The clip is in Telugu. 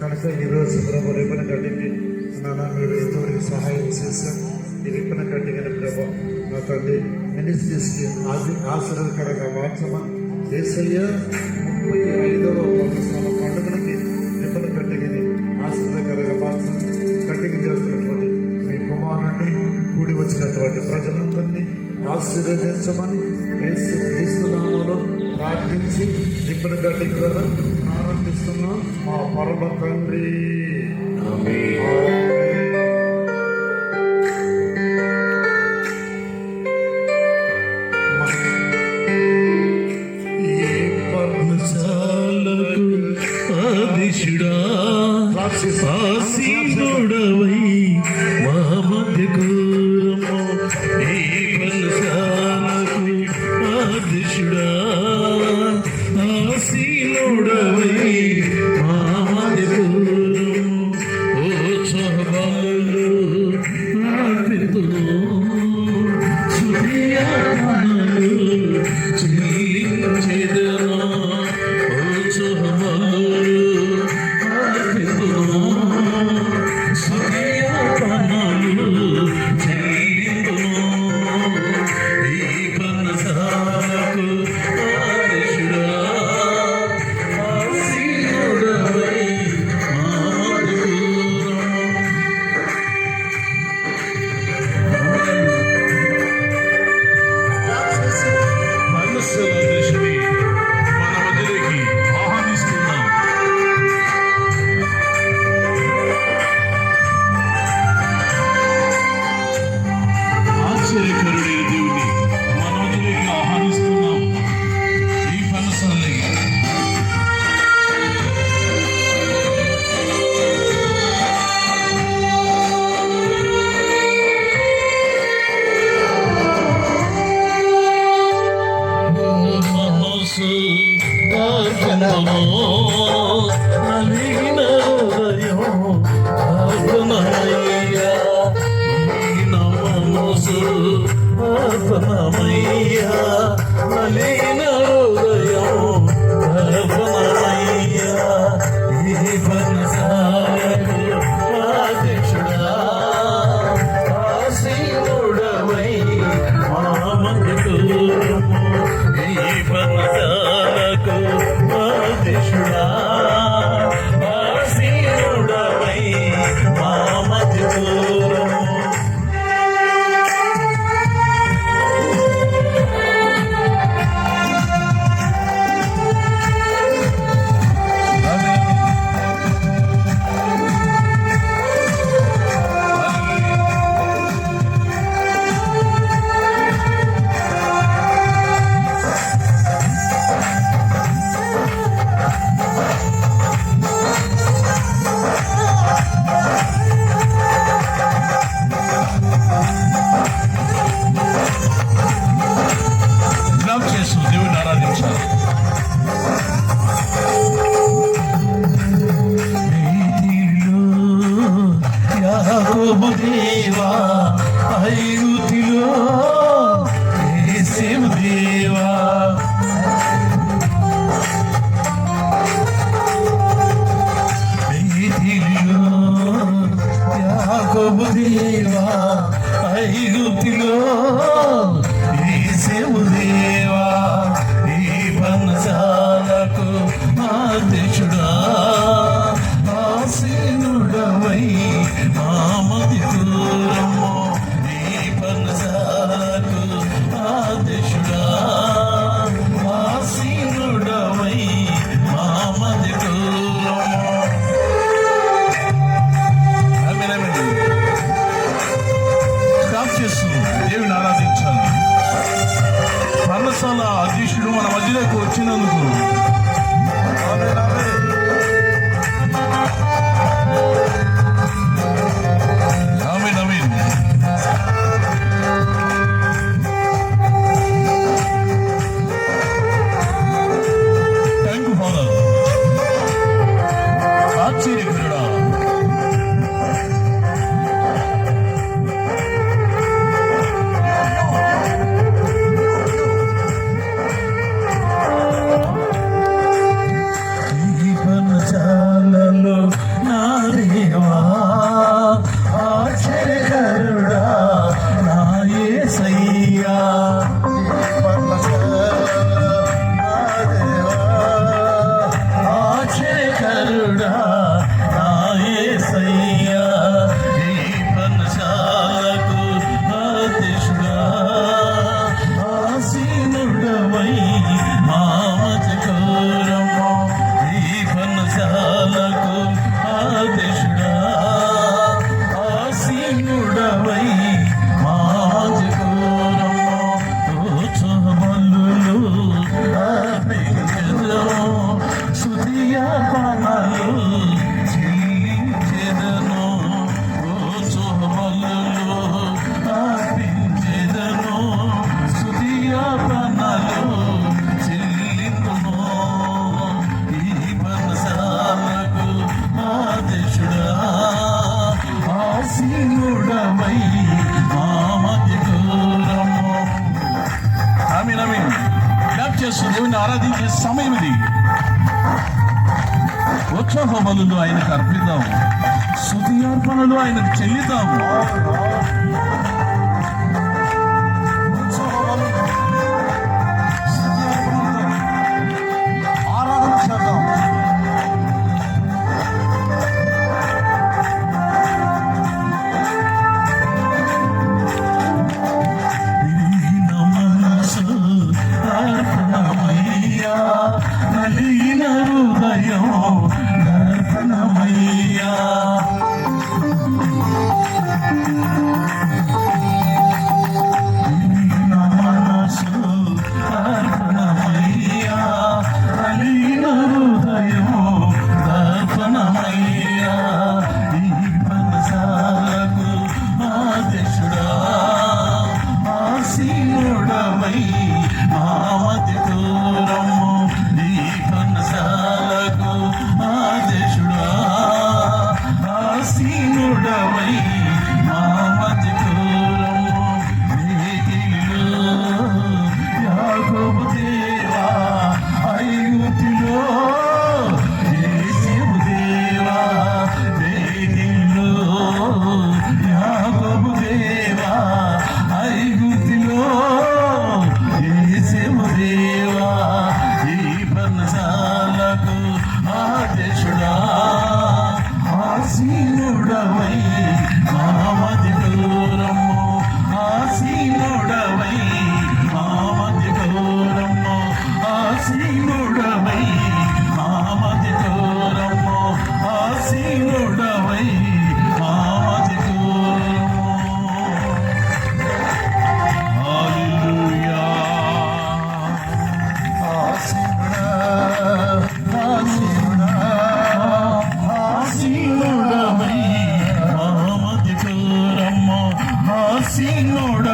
కనుక ఈరోజు ప్రభు రేపన కట్టింది. నాన్న మీరు ఎంతవరకు సహాయం చేశారు. ఈ రేపన కట్టిన ప్రభు నా తండ్రి మినిస్ట్రీస్కి ఆది ఆశీర్వదకరంగా మార్చమా ఏసయ్య ముప్పై ఐదవ సంవత్సరాల పండుగలకి రేపన గడ్డగిని ఆశీర్వదకరంగా మార్చమని గడ్డకి చేస్తున్నటువంటి మీ కుమారుడిని కూడి వచ్చినటువంటి ప్రజలందరినీ ఆశీర్వదించమని యేసు క్రీస్తు ప్రార్థించి ఇప్పుడు గడ్డి ప్రారంభిస్తున్నాం. మా పరమ తండ్రి. உடவை ఆశ్చర్యకరుడైన దేవుని మన మధ్యలోకి ఆహ్వానిస్తున్నాం ఈ పనసల్ని మనసు మనసు ఆర్పణమయ్యా Yesu ziwe daraja sana. పర్ణశాల అధ్యక్షుడు మన మధ్యలోకి వచ్చినందుకు దేవుణ్ణి ఆరాధించే సమయం ఇది. ఉత్సవములు ఆయనకు అర్పిద్దాము. శుతి అర్పణలు ఆయనకు చెల్లిద్దాము. Krishna, Hare നിന്നോട്